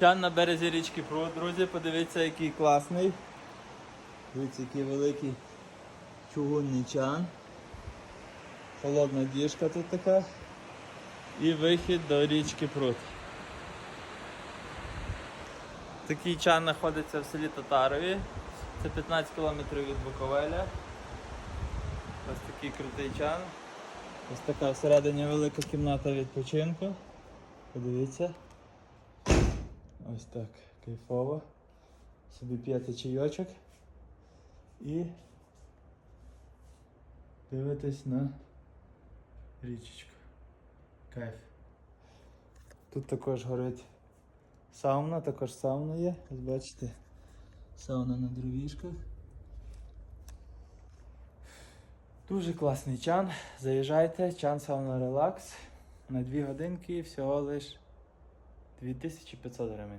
Чан на березі річки Прут, друзі, подивіться, який класний. Дивіться, який великий чугунний чан. Холодна діжка тут така. І вихід до річки Прут. Такий чан знаходиться в селі Татарові. Це 15 кілометрів від Буковеля. Ось такий крутий чан. Ось така всередині велика кімната відпочинку. Подивіться. Ось так, кайфово. Собі п'яти чайочок і дивитись на річечку. Кайф. Тут також горить сауна, також сауна є, ось бачите. Сауна на дровішках. Дуже класний чан. Заїжджайте, чан сауна релакс. На 2 годинки всього лиш 2500 гривень.